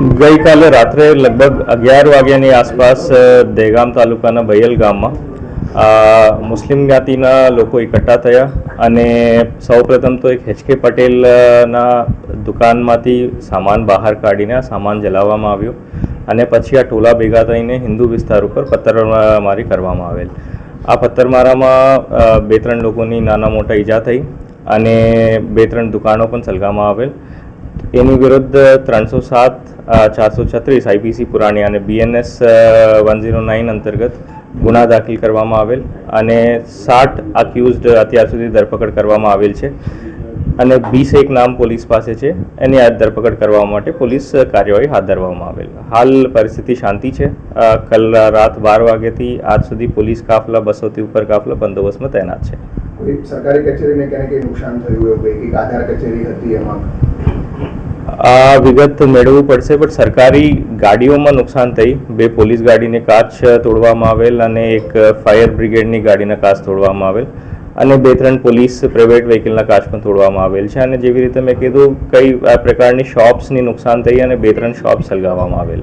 ગઈકાલે રાત્રે લગભગ અગિયાર વાગ્યાની આસપાસ દહેગામ તાલુકાના બૈયલ ગામમાં મુસ્લિમ જ્ઞાતિના લોકો એકઠા થયા અને સૌપ્રથમ તો એક એચકે પટેલના દુકાનમાંથી સામાન બહાર કાઢીને આ સામાન જલાવવામાં આવ્યો અને પછી આ ટોલા ભેગા થઈને હિન્દુ વિસ્તાર ઉપર પથ્થરમારી કરવામાં આવેલ. આ પથ્થરમારામાં બે ત્રણ લોકોની નાના મોટા ઈજા થઈ અને બે ત્રણ દુકાનો પણ સળગાવવામાં આવેલ. એની વિરુદ્ધ ત્રણસો સાત ચારસો છત્રીસ આઈપીસી પુરાણી અને બીએનએસ વન ઝીરો નાઇન અંતર્ગત ગુના દાખલ કરવામાં આવેલ અને સાઠ અક્યુઝડ અત્યાર સુધી ધરપકડ કરવામાં આવેલ છે. અને વીસ એક નામ પોલીસ પાસે છે. એની આ ધરપકડ કરવા માટે પોલીસ કાર્યવાહી હાથ ધરવામાં આવેલ. હાલ પરિસ્થિતિ શાંતિ છે. કલ રાત બાર વાગ્યાથી આજ સુધી પોલીસ કાફલા, બસોથી ઉપર કાફલા બંદોબસ્તમાં તૈનાત છે. સરકારી કચેરીને ક્યાંને કંઈ નુકસાન થયું એવું કંઈ? એક આધાર કચેરી હતી એમાં? આ વિગત મેળવવું પડશે, પણ સરકારી ગાડીઓમાં નુકસાન થઈ. બે પોલીસ ગાડીને કાચ તોડવામાં આવેલ અને એક ફાયર બ્રિગેડની ગાડીના કાચ તોડવામાં આવેલ અને બે ત્રણ પોલીસ પ્રાઇવેટ વ્હીકલના કાચ પણ તોડવામાં આવેલ છે. અને જેવી રીતે મેં કીધું, કઈ પ્રકારની શોપ્સની નુકસાન થઈ અને બે ત્રણ શોપ સળગાવવામાં આવેલ.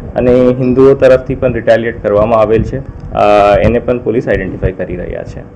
અને હિન્દુઓ તરફથી પણ રિટાલિએટ કરવામાં આવેલ છે. એને પણ પોલીસ આઈડેન્ટિફાઈ કરી રહ્યા છે.